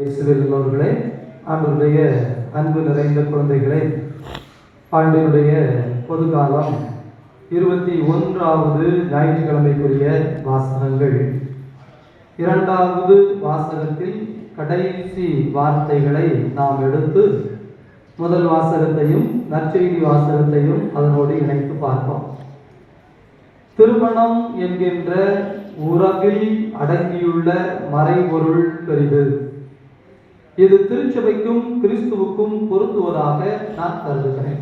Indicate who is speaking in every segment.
Speaker 1: இயேசுவில் உள்ளவர்களே ஆண்டுடைய அன்பு நிறைந்த குழந்தைகளே ஆண்டினுடைய பொதுகாலம் இருபத்தி ஒன்றாவது ஞாயிற்றுக்கிழமைக்குரிய வாசகங்கள். இரண்டாவது வாசகத்தில் கடைசி வார்த்தைகளை நாம் எடுத்து முதல் வாசகத்தையும் நற்செய்தி வாசகத்தையும் அதனோடு இணைத்து பார்ப்போம். திருமணம் என்கின்ற உறவில் அடங்கியுள்ள மறைபொருள் பெரிது. இது திருச்சபைக்கும் கிறிஸ்துவுக்கும் பொருந்துவதாக நான் கருதுகிறேன்.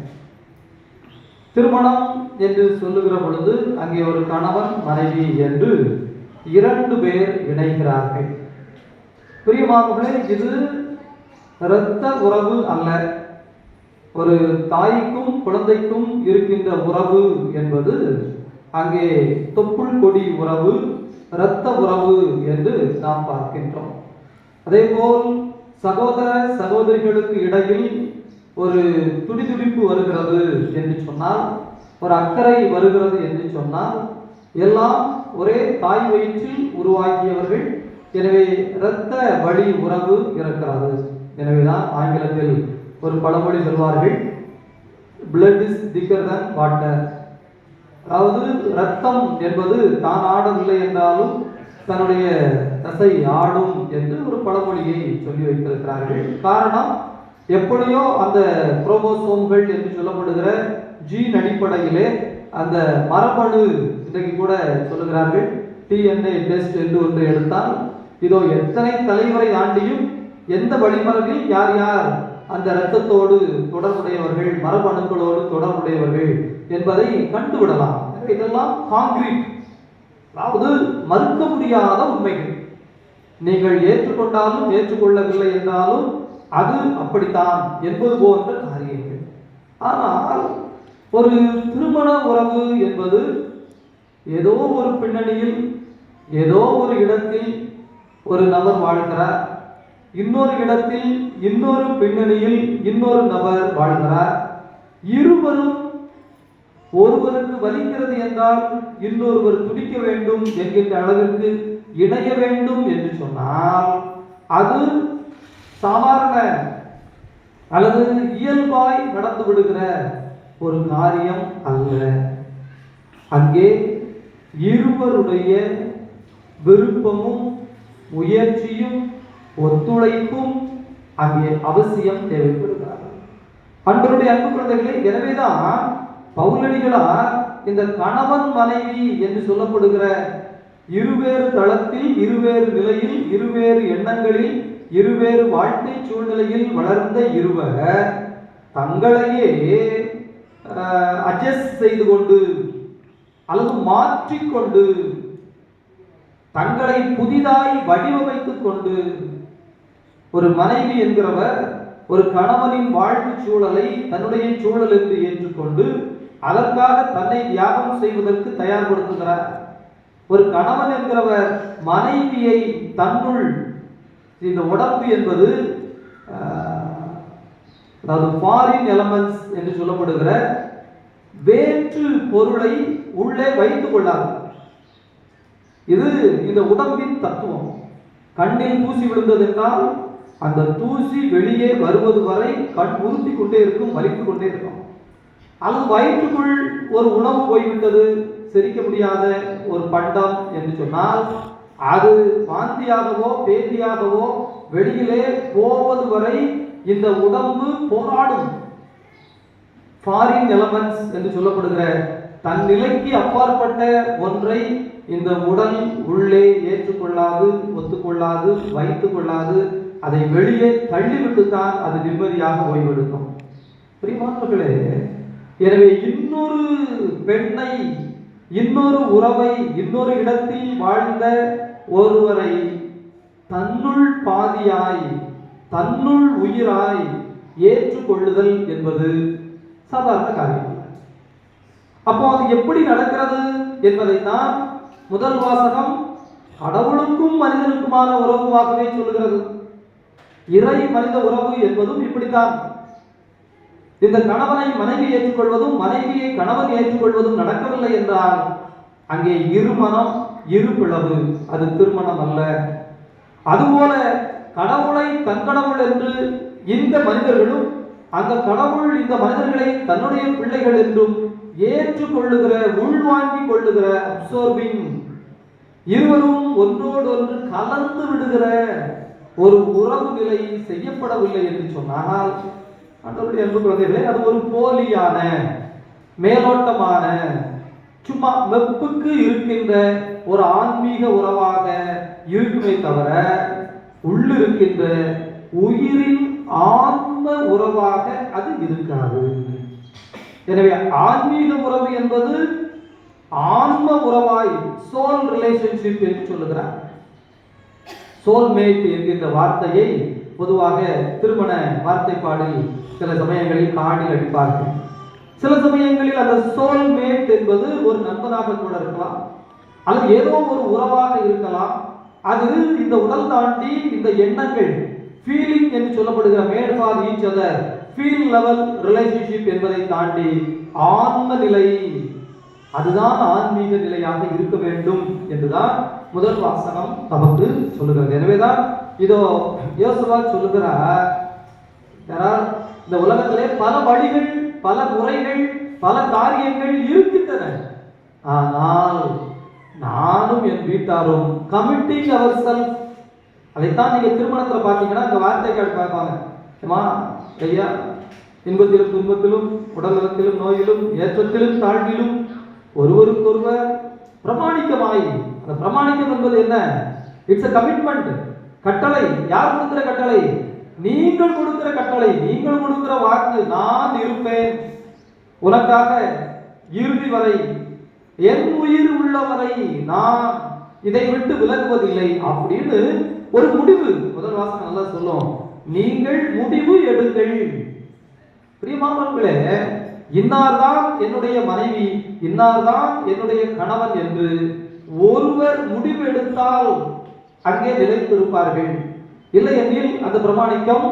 Speaker 1: திருமணம் என்று சொல்லுகிற பொழுது அங்கே ஒரு கணவன் மனைவி என்று இரண்டு பேர் இணைகிறார்கள். பிரியமானவர்களே இது இரத்த உறவு அல்ல. ஒரு தாய்க்கும் குழந்தைக்கும் இருக்கின்ற உறவு என்பது அங்கே தொப்புள் கொடி உறவு இரத்த உறவு என்று நாம் பார்க்கின்றோம். அதேபோல் சகோதர சகோதரிகளுக்கு இடையில் ஒரு துடிதுடிப்பு வருகிறது என்று சொன்னால் ஒரு அக்கறை வருகிறது என்று சொன்னால் எல்லாம் ஒரே தாய் வயிற்றில் உருவாக்கியவர்கள். எனவே இரத்த வழி உறவு இருக்கிறது. எனவேதான் ஆங்கிலத்தில் ஒரு பழமொழி சொல்வார்கள் பிளட் இஸ் திக்கர் தன் வாட்டர் அதாவது ரத்தம் என்பது தான் ஆடவில்லை தன்னுடைய தசை ஆடும் என்று ஒரு பழமொழியை சொல்லி வைத்திருக்கிறார்கள். காரணம் எப்படியோ அந்த குரோமோசோம்கள் என்று சொல்லப்படுகிற ஜீன் அடிப்படையிலே அந்த மரபணு இன்றைக்கு கூட சொல்லுகிறார்கள். டிஎன்ஏ டெஸ்ட் என்று ஒன்று எடுத்தால் இதோ எத்தனை தலைமுறை தாண்டியும் எந்த வழிமரபில் யார் யார் அந்த இரத்தத்தோடு தொடர்புடையவர்கள் மரபணுக்களோடு தொடர்புடையவர்கள் என்பதை கண்டுவிடலாம். இதெல்லாம் காங்கிரீட் அதாவது மறுக்க முடியாத உண்மைகள். நீங்கள் ஏற்றுக்கொண்டாலும் ஏற்றுக்கொள்ளவில்லை என்றாலும் அது அப்படித்தான் என்பது போன்ற காரியங்கள். ஆனால் ஒரு திருமண உறவு என்பது ஏதோ ஒரு பின்னணியில் ஏதோ ஒரு இடத்தில் ஒரு நபர் வாழ்கிறார். இன்னொரு இடத்தில் இன்னொரு பின்னணியில் இன்னொரு நபர் வாழ்கிறார். இருவரும் ஒருவருக்கு வலிக்கிறது என்றால் இன்னொருவர் துடிக்க வேண்டும் என்கின்ற அளவிற்கு இணைய வேண்டும் என்று சொன்னால் அது சாதாரண அல்லது இயல்பாய் நடந்து விடுகிற ஒரு காரியம் அல்ல. அங்கே இருவருடைய விருப்பமும் முயற்சியும் ஒத்துழைப்பும் அங்கே அவசியம் தேவைப்படுகிறார்கள் அன்பருடைய அன்பு குழந்தைகளே எனவேதான் பவுலடிகளார் இந்த கணவன் மனைவி என்று சொல்லப்படுகிற இருவேறு தளத்தில் இருவேறு நிலையில் இருவேறு எண்ணங்களில் இருவேறு வாழ்க்கை சூழ்நிலையில் வளர்ந்த இருவர் தங்களையே அட்ஜஸ்ட் செய்து கொண்டு அல்லது மாற்றிக்கொண்டு தங்களை புதிதாய் வடிவமைத்துக் கொண்டு ஒரு மனைவி என்கிறவர் ஒரு கணவனின் வாழ்வு சூழலை தன்னுடைய சூழல் என்று ஏற்றுக்கொண்டு அதற்காக தன்னை தியாகம் செய்வதற்கு தயார்படுத்துகிறார். ஒரு கணவன் என்கிறவர் மனைவியை தன்னுள் இந்த உடம்பு என்பது அதாவது ஃபாரின் எலமெண்ட்ஸ் என்று சொல்லப்படுகிற வேற்று பொருளை உள்ளே வைத்துக் கொள்ளாது. இது இந்த உடம்பின் தத்துவம். கண்ணில் தூசி விழுந்தது என்றால் அந்த தூசி வெளியே வருவது வரை கண் உறுத்தி கொண்டே இருக்கும் வலித்துக் கொண்டே இருக்கும். அது வயிற்றுக்குள் ஒரு உணவு போய்விட்டது செரிக்க முடியாத ஒரு பண்டம் என்று சொன்னால் அது வாந்தியாகவோ பேதியாகவோ வெளியிலே போவது வரை இந்த உடம்பு போராடும். ஃபாரின் எலமெண்ட்ஸ் என்று சொல்லப்படுகிற தன் நிலைக்கு அப்பாற்பட்ட ஒன்றை இந்த உடல் உள்ளே ஏற்றுக்கொள்ளாது ஒத்துக்கொள்ளாது வைத்துக் கொள்ளாது அதை வெளியே தள்ளிவிட்டுத்தான் அது நிம்மதியாக ஓய்வெடுக்கும். பிரியமானவர்களே எனவே இன்னொரு பெண்ணை இன்னொரு உறவை இன்னொரு இடத்தில் வாழ்ந்த ஒருவரை தன்னுள் பாதியாய் தன்னுள் உயிராய் ஏற்றுக்கொள்ளுதல் என்பது சாதாரண காரியம். அப்போ அது எப்படி நடக்கிறது என்பதைத்தான் முதல் வாசகம் கடவுளுக்கும் மனிதனுக்குமான உறவுவாகவே சொல்லுகிறது. இறை மனித உறவு என்பதும் இப்படித்தான். இந்த கணவனை மனைவி ஏற்றுக்கொள்வதும் மனைவியை கணவன் ஏற்றுக்கொள்வதும் நடக்கவில்லை என்றால் அங்கே இருமனம் இரு பிளவு அது திருமணம் அல்ல. அதுபோல கடவுளை தங்கடவுள் என்று இந்த மனிதர்களும் அந்த கடவுள் இந்த மனிதர்களை தன்னுடைய பிள்ளைகள் என்றும் ஏற்றுக்கொள்ளுகிற உள்வாங்கி கொள்ளுகிற அப்சோர்பிங் இருவரும் ஒன்றோடு ஒன்று கலந்து விடுகிற ஒரு உறவு நிலை செய்யப்படவில்லை என்று சொன்னால் ஆண்டவருடைய அன்பு குழந்தைகளே அது ஒரு போலியான மேலோட்டமான சும்மா வெப்புக்கு இருக்கின்ற ஒரு ஆன்மீக உறவாக இருக்குமே தவிர உள்ளிருக்கின்ற உயிரின் ஆன்ம உறவாக அது இருக்காது. எனவே ஆன்மீக உறவு என்பது ஆன்ம உறவாய் சோல் ரிலேஷன்ஷிப் என்று சொல்லுகிறார். சோல்மேட் என்கின்ற வார்த்தையை பொதுவாக திருமண வார்த்தைப்பாடில் சில சமயங்களில் காடில் அடிப்பார்கள். சில சமயங்களில் அந்த சோல்மேட் என்பது ஒரு நண்பனாக கூட இருக்கலாம். அல்லது ஏதோ ஒரு உறவாக இருக்கலாம். அது இந்த உடல் தாண்டி இந்த எண்ணங்கள் ஃபீலிங் என்று சொல்லப்படுகிற made for each other feel level relationship என்பதை தாண்டி ஆன்ம நிலை அதுதான் ஆன்மீக நிலையாக இருக்க வேண்டும் என்றுதான் முதல் வாசனம் நமக்கு சொல்லுகிறது. எனவேதான் இதோ யோசுவா சொல்லுகிறார் யாரால் இந்த உலகத்திலே பல வழிகள் பல முறைகள் பல காரியங்கள் இருக்கின்றன. ஆனால் நானும் என் வீட்டாரும் கமிட்டிங் அவர் செல்ஃப் அதைத்தான் நீங்க திருமணத்துல பார்த்தீங்கன்னா அந்த வார்த்தைகள் பார்ப்பாங்க. ஏமா ஐயா இன்பத்திலும் துன்பத்திலும் உடல்நலத்திலும் நோயிலும் ஏற்றத்திலும் தாழ்விலும் ஒருவருக்கொருவர் பிரமாணிக்கமாய். அந்த பிரமாணிக்கம் என்பது என்ன? இட்ஸ் அ கமிட்மெண்ட் கட்டளை. யார் கொடுக்கிற கட்டளை? நீங்கள் கொடுக்கிற கட்டளை நீங்கள் கொடுக்கிற வாக்கு நான் இருப்பேன். உனக்காக இறுதி வரை என் உயிர் உள்ளவரை நான் இதை விட்டு விலகுவதில்லை அப்படின்னு ஒரு முடிவு. முதல் வாசகம் நல்லா சொல்லும். நீங்கள் முடிவு எடுங்கள். பிரியமானவர்களே இன்னார்தான் என்னுடைய மனைவி இன்னார்தான் என்னுடைய கணவன் என்று ஒருவர் முடிவு எடுத்தால் அங்கே நிலைத்திருப்பார்கள். இல்லை எனில் அந்த பிரமாணிக்கம்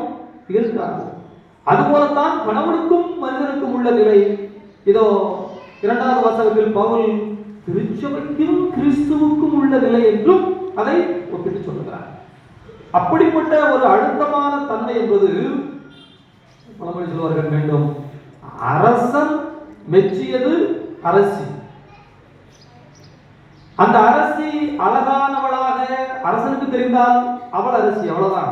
Speaker 1: இருக்காது. அதுபோலத்தான் கணவனுக்கும் மனிதனுக்கும் உள்ள நிலை. இதோ இரண்டாவது வாசகத்தில் பவுல் திருச்சபைக்கும் கிறிஸ்துவுக்கும் உள்ள நிலை என்றும் அதை ஒப்பிட்டு சொல்லுகிறார். அப்படிப்பட்ட ஒரு அழுத்தமான தன்மை என்பது பழமொழி சொல்வார்கள் வேண்டும் அரசன் மெச்சியது அரசி. அந்த அரசி அழகானவளாக அரசனுக்கு தெரிந்தால் அவள் அரசி அவ்வளவுதான்.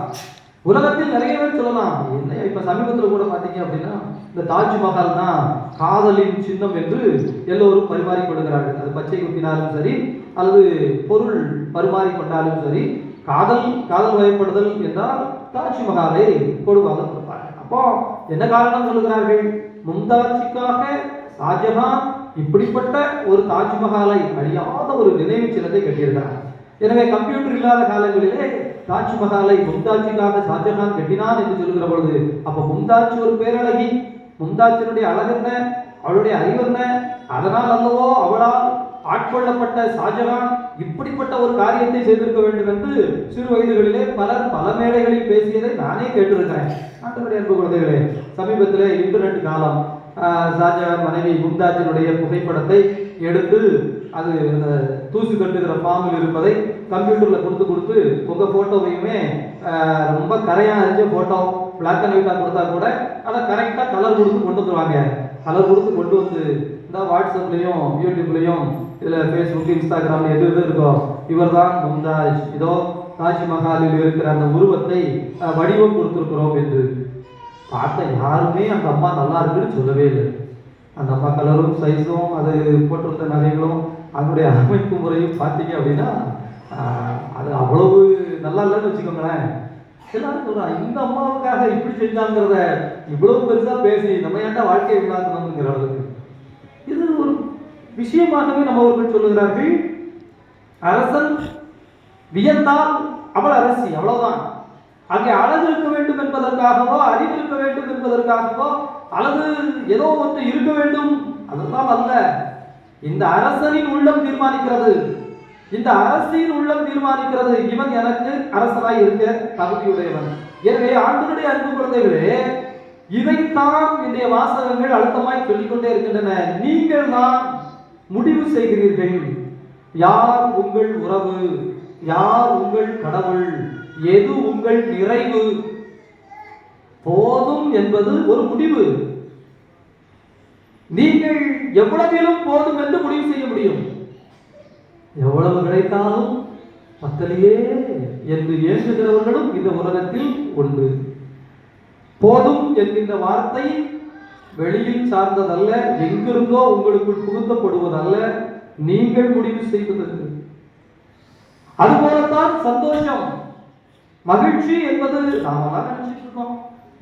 Speaker 1: உலகத்தில் நிறைய பேர் சொல்லலாம் என்ன இப்ப சமீபத்தில் கூட பாத்தீங்க அப்படின்னா இந்த தாஜ்மஹால் தான் காதலின் சின்னம் என்று எல்லோரும் பரிமாறி கொடுக்கிறார்கள் அது பச்சை குத்தினாலும் சரி அல்லது பொருள் பரிமாறிக்கொண்டாலும் சரி காதல் காதல் வகைப்படுதல் என்றால் தாஜ்மஹாலை கொடுவாக கொடுப்பார்கள் அப்போ என்ன காரணம் சொல்லுகிறார்கள்? மும்தாஜிக்காக ஷாஜஹான் இப்படிப்பட்ட ஒரு தாஜ்மஹாலை அழியாத ஒரு நினைவு சின்னத்தை கட்டியிருந்தார் எனவே கம்ப்யூட்டர் இல்லாத காலங்களிலே தாஜ்மஹாலை மும்தாஜிக்காக ஷாஜஹான் கட்டினான் என்று சொல்லுகிற பொழுது அப்ப மும்தாஜ் ஒரு பேரழகி மும்தாஜினுடைய அழகு என்ன? அவளுடைய அறிவு என்ன? அதனால் அல்லவோ அவளால் ஆட்கொள்ளப்பட்ட ஷாஜஹான் இப்படிப்பட்ட ஒரு காரியத்தை செய்திருக்க வேண்டும் என்று சிறு வயதுகளிலே பலர் பல மேடைகளில் பேசியதை நானே கேட்டிருக்கிறேன். ஆண்டவருடைய அன்பு குழந்தைகளே சமீபத்தில் இன்டர்நெட் காலம் ஆஹ், மனைவி மும்தாஜினுடைய புகைப்படத்தை எடுத்து அது அந்த தூசி கட்டுகிற ஃபார்மில் இருப்பதை கம்ப்யூட்டரில் கொடுத்து கொடுத்து உங்கள் ஃபோட்டோவையுமே ரொம்ப கரையாக இருந்துச்சு ஃபோட்டோ பிளாக் அண்ட் ஒயிட்டாக கொடுத்தா கூட அதை கரெக்டாக கலர் கொடுத்து கொண்டு வந்துருவாங்க. கலர் கொடுத்து கொண்டு வந்து இந்த வாட்ஸ்அப்லேயும் யூடியூப்லேயும் இதில் ஃபேஸ்புக் இன்ஸ்டாகிராம் எது எது இருக்கோ இவர்தான் மும்தாஜ். இதோ தாஜ்மஹாலில் இருக்கிற அந்த உருவத்தை வடிவம் கொடுத்துருக்கிறோம் என்று. பார்த்த யாருமே அந்த அம்மா நல்லா இருக்குன்னு சொல்லவே இல்லை. அந்த அம்மா கலரும் சைஸும் அது போட்டிருந்த நகைகளும் அதனுடைய அமைப்பு முறையும் பார்த்தீங்க அப்படின்னா அது அவ்வளவு நல்லா இல்லைன்னு வச்சுக்கோங்களேன். எல்லாரும் சொல்கிறாங்க இந்த அம்மாவுக்காக இப்படி செஞ்சாங்கிறத இவ்வளவு பெருசாக பேசி நம்ம ஏன்டா வாழ்க்கையை விளாக்கணுங்கிற அளவுக்கு. இது ஒரு விஷயமாகவே நம்ம அவர்கள் சொல்லுகிறார்கள். அரசன் வியந்தால் அவள் அரசி அவ்வளவுதான். அங்கே அழகு இருக்க வேண்டும் என்பதற்காகவோ அறிவு இருக்க வேண்டும் என்பதற்காகவோ அல்லது ஏதோ ஒன்று இருக்க வேண்டும். அதெல்லாம் அல்ல. இந்த அரசனின் உள்ளம் தீர்மானிக்கிறது. இந்த அரசின் உள்ளம் தீர்மானிக்கிறது. இவன் எனக்கு அரசனாய் இருக்க தகுதியுடையவன். எனவே ஆண்டுகளுடைய அன்பு குழந்தைகளே இதைத்தான் இன்றைய வாசகங்கள் அழுத்தமாய் சொல்லிக்கொண்டே இருக்கின்றன. நீங்கள் தான் முடிவு செய்கிறீர்கள். யார் உங்கள் உறவு? யார் உங்கள் கடவுள்? எது உங்கள் நிறைவு? போதும் என்பது ஒரு முடிவு. நீங்கள் எவ்வளவிலும் போதும் என்று முடிவு செய்ய முடியும். எவ்வளவு கிடைத்தாலும் பத்தலையே என்று ஏசுகிறவர்களும் இந்த உலகத்தில் உண்டு. போதும் என்கின்ற வார்த்தை வெளியில் சார்ந்ததல்ல எங்கிருந்தோ உங்களுக்குள் புகுத்தப்படுவதல்ல. நீங்கள் முடிவு செய்வதற்கு. அதுபோலத்தான் சந்தோஷம். மகிழ்ச்சி என்பது நாமெல்லாம் நினைச்சிட்டு இருக்கோம்.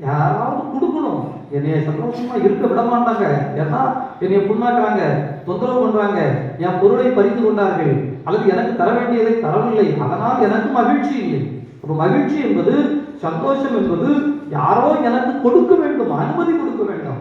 Speaker 1: யாராவது கொடுக்கணும். என்னைய சந்தோஷமா இருக்க விட மாட்டாங்க. ஏன்னா என்னைய புண்ணாக்குறாங்க தொந்தரவு பண்றாங்க என் பொருளை பறித்து கொண்டார்கள். அல்லது எனக்கு தர வேண்டியதை தரவில்லை. அதனால் எனக்கு மகிழ்ச்சி இல்லை. அப்ப மகிழ்ச்சி என்பது சந்தோஷம் என்பது யாரோ எனக்கு கொடுக்க வேண்டும் அனுமதி கொடுக்க வேண்டும்.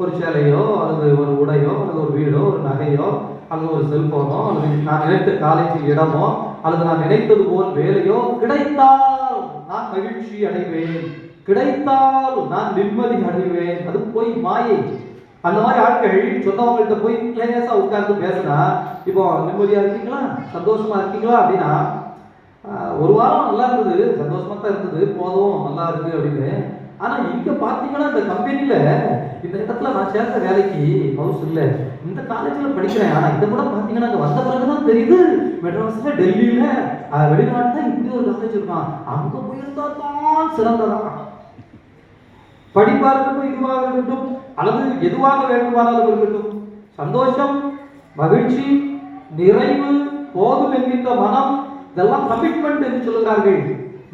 Speaker 1: ஒரு சேலையோ அல்லது ஒரு உடையோ அல்லது ஒரு வீடோ ஒரு நகையோ அல்லது ஒரு செல்போனோ அல்லது நான் நினைத்த காலேஜில் இடமோ அல்லது நான் நினைத்தது போல் வேலையோ கிடைத்தால் நான் மகிழ்ச்சி அடைவேன். கிடைத்தால் நான் நிம்மதி அடைவேன். அது போய் மாயை. அந்த மாதிரி ஆட்கள் சொன்னவங்கள்ட்ட போய் கிளேசா உட்கார்ந்து பேசினா இப்போ நிம்மதியா இருக்கீங்களா? சந்தோஷமா இருக்கீங்களா? அப்படின்னா ஒரு வாரம் நல்லா இருந்தது. சந்தோஷமா தான் இருந்தது. போதும். நல்லா இருக்கு. அப்படின்னு. ஆனா இங்க பாத்தீங்கன்னா இந்த கம்பெனில இந்த இடத்துல நான் சேர்ந்த வேலைக்கு மவுஸ் இல்ல. இந்த காலேஜ்ல படிக்கிறேன். ஆனா இந்த கூட பாத்தீங்கன்னா அங்க வந்த பிறகு தெரியுது. மெட்ராஸ்ல டெல்லியில வெளிநாட்டுல இப்படி ஒரு காலேஜ் இருக்கான் அங்க போயிருந்தா தான் சிறந்ததான் படிப்பா இருக்கட்டும் இதுவாக இருக்கட்டும் அல்லது எதுவாக வேண்டுமானாலும் இருக்கட்டும். சந்தோஷம் மகிழ்ச்சி நிறைவு போதும் என்கின்ற மனம் இதெல்லாம் கமிட்மெண்ட் என்று சொல்கிறார்கள்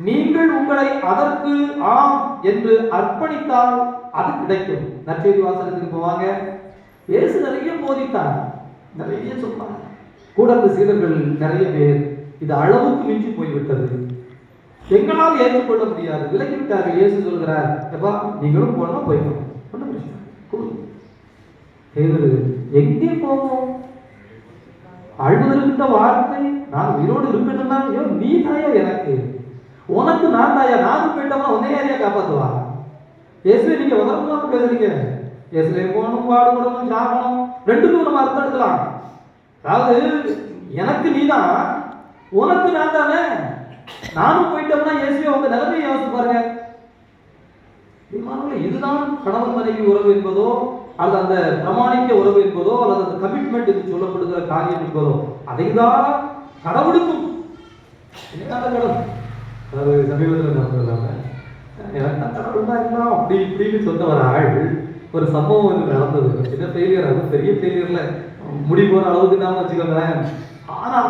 Speaker 1: நீங்கள் உங்களை அதற்கு ஆம் என்று அர்ப்பணித்தால் அது கிடைக்கும். நற்செய்தி வாசனத்துக்கு போவாங்க. இயேசு நிறைய போதித்தார் நிறைய சொல்லுவாங்க. கூட அந்த சீடர்கள் நிறைய பேர் இது அளவுக்கு மிஞ்சி போய்விட்டது. எங்களால் ஏற்றுக்கொள்ள முடியாது. விலகிவிட்டார் இயேசு சொல்கிறார் எப்பா நீங்களும் போனா போய்க்கணும் ஒன்றும் பிரச்சனை எங்கே போவோம்? அழுவதற்கிட்ட வார்த்தை நான் உயிரோடு இருக்கணும்னா ஐயோ நீ தாயா எனக்கு? உனக்கு நான் தாயா? நானும் போயிட்டவா உன்னை யாரையா காப்பாத்துவா? இயேசுவே நீங்க விவரமாக பேசுறீங்க இயேசுவே போகணும் பாடுபடணும் சாகணும். ரெண்டுக்கும் நம்ம அர்த்தம் எடுக்கலாம். அதாவது எனக்கு நீ தான் உனக்கு நான் தானே. நானும் போயிட்டோம்னா இயேசுவே உங்க நிலைமையை யோசிச்சு பாருங்க. பிரியமானவர்களே, இதுதான் கணவன் மனைவி உறவு என்பதோ அல்லது அந்த பிரமாணிக்க உறவு என்பதோ அல்லது அந்த கமிட்மெண்ட் என்று சொல்லப்படுகிற காரியம் என்பதோ அதைதான் கடவுளுக்கும். கடவுள்? சமீபத்தில் நடந்ததுனால எனக்கு தான் கடவுள் தான் எல்லாம் அப்படி இப்படின்னு சொன்ன ஒரு ஆள் ஒரு சம்பவம் வந்து நடந்தது. ஒரு சின்ன ஃபெயிலியர் அது பெரிய ஃபெயிலியர்ல முடி போற அளவுக்கு தான் வச்சுக்கோங்களேன். ஆனா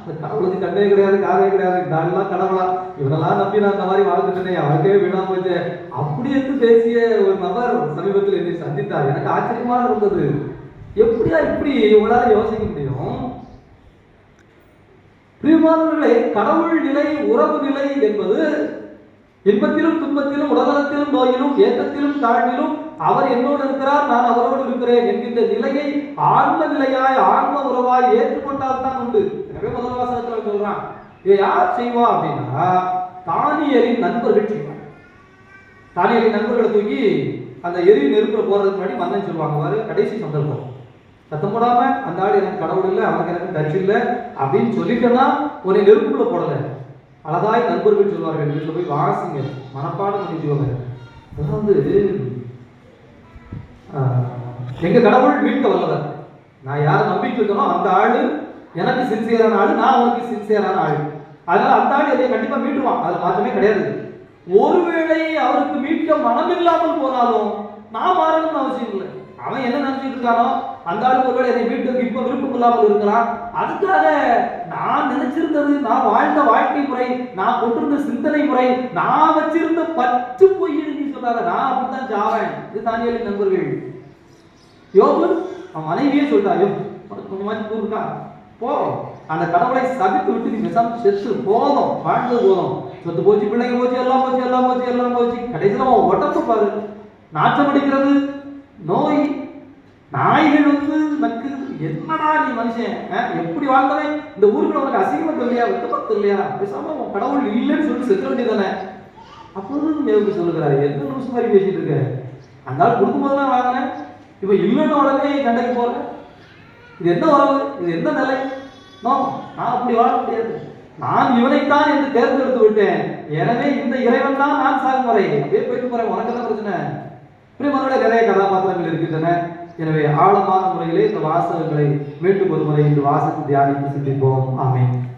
Speaker 1: இந்த கடவுளுக்கு கண்ணே கிடையாது காதே கிடையாது நான்லாம் கடவுளா? இவனெல்லாம் நம்பி நான் இந்த மாதிரி வாழ்ந்துட்டேனே அவனுக்கே வீணா போச்சு. அப்படி என்று பேசிய ஒரு நபர் சமீபத்தில் என்னை சந்தித்தார். எனக்கு ஆச்சரியமாக இருந்தது. எப்படியா இப்படி இவங்களால யோசிக்க முடியும்? பிரிமானவர்களே கடவுள் நிலை உறவு நிலை என்பது இன்பத்திலும் துன்பத்திலும் உடல்நலத்திலும் நோயிலும் ஏற்றத்திலும் தாழ்விலும் அவர் என்னோடு இருக்கிறார் நான் அவரோடு இருக்கிறேன் என்கின்ற நிலையை ஆன்ம நிலையாய் ஆன்ம உறவாய் ஏற்றுக்கொண்டால் தான் உண்டு. எனவே முதல் வாசகத்தில் சொல்றான் இதை யார் செய்வா? அப்படின்னா தானியலின் நண்பர்கள் செய்வாங்க. தானியலின் நண்பர்களை தூக்கி அந்த எரி நெருப்புல போறதுக்கு முன்னாடி மன்னன் சொல்லுவாங்க கடைசி சந்தர்ப்பம். சத்தம் போடாம அந்த ஆள் எனக்கு கடவுள் இல்லை அவனுக்கு எனக்கு டச் இல்லை அப்படின்னு சொல்லிட்டேன்னா உன்னை நெருப்புக்குள்ள போடலை. அழகாய் நண்பர்கள் சொல்வார்கள். வீட்டில் போய் வாசிங்க. மனப்பாடம் பண்ணிச்சுவாங்க அதாவது எங்கள் எங்க கடவுள் மீட்க வல்லவர் நான் யாரை நம்பிட்டு இருக்கனோ அந்த ஆளு எனக்கு சின்சியரான ஆளு நான் அவனுக்கு சின்சியரான ஆளு. அதனால அந்த ஆளு எதையும் கண்டிப்பா மீட்டுவான் அதுல மாற்றமே கிடையாது. ஒருவேளை அவருக்கு மீட்க மனம் இல்லாமல் போனாலும் நான் மாறணும்னு அவசியம் இல்லை. அவன் என்ன நினைச்சிட்டு இருக்கானோ அந்த ஆளுக்கு ஒருவேளை என்னை வீட்டுக்கு இப்போ விருப்பம் இல்லாமல் இருக்கலாம். அதுக்காக நான் நினைச்சிருந்தது நான் வாழ்ந்த வாழ்க்கை முறை நான் கொண்டிருந்த சிந்தனை முறை நான் வச்சிருந்த பத்து பொய்ன்னு நீ நான் அப்படித்தான் சாவேன் இது தானியலின் நண்பர்கள். யோபு அவன் மனைவியே சொல்லிட்டா யோ உனக்கு கொஞ்சமாச்சும் தூர் போ. அந்த கடவுளை சபித்து விட்டு நீ பேசாம செத்து போதும். வாழ்ந்தது போதும். சொத்து போச்சு பிள்ளைங்க போச்சு எல்லாம் போச்சு எல்லாம் போச்சு எல்லாம் போச்சு. கடைசியில் அவன் உடம்பு பாரு. நாற்றம் அடிக்கிறது நோய் நாய்கள் வந்து நக்குது என்னடா நீ மனுஷன்? எப்படி வாழ்ந்தவன்? இந்த ஊருக்குள்ள உனக்கு அசிங்கமா இல்லையா? வெட்டப்பத்து இல்லையா? பேசாம உன் கடவுள் இல்லைன்னு சொல்லிட்டு செத்து வேண்டியதானே அப்போதும் தேவக்கு சொல்லுகிறாரு எந்த நிமிஷம் மாதிரி பேசிட்டு இருக்க? அந்த ஆள் கொடுக்கும்போது தான் வாங்கினேன். இப்போ இல்லைன்னு உடனே சண்டைக்கு போறேன் இது என்ன உறவு? இது என்ன நிலை? நோ நான் அப்படி வாழ முடியாது. நான் இவனைத்தான் என்று தேர்ந்தெடுத்து விட்டேன். எனவே இந்த இறைவன் தான் நான் சாகும் வரை. அப்படியே போயிட்டு போறேன். உனக்கு தான் பிரச்சனை? பிரியமானோட நிறைய கதாபாத்திரங்கள் இருக்கின்றன. எனவே ஆழமான முறையிலே இந்த வாசகங்களை மீண்டும் ஒரு முறை இந்த வாசத்தை தியானித்து சிந்திப்போம். ஆமேன்.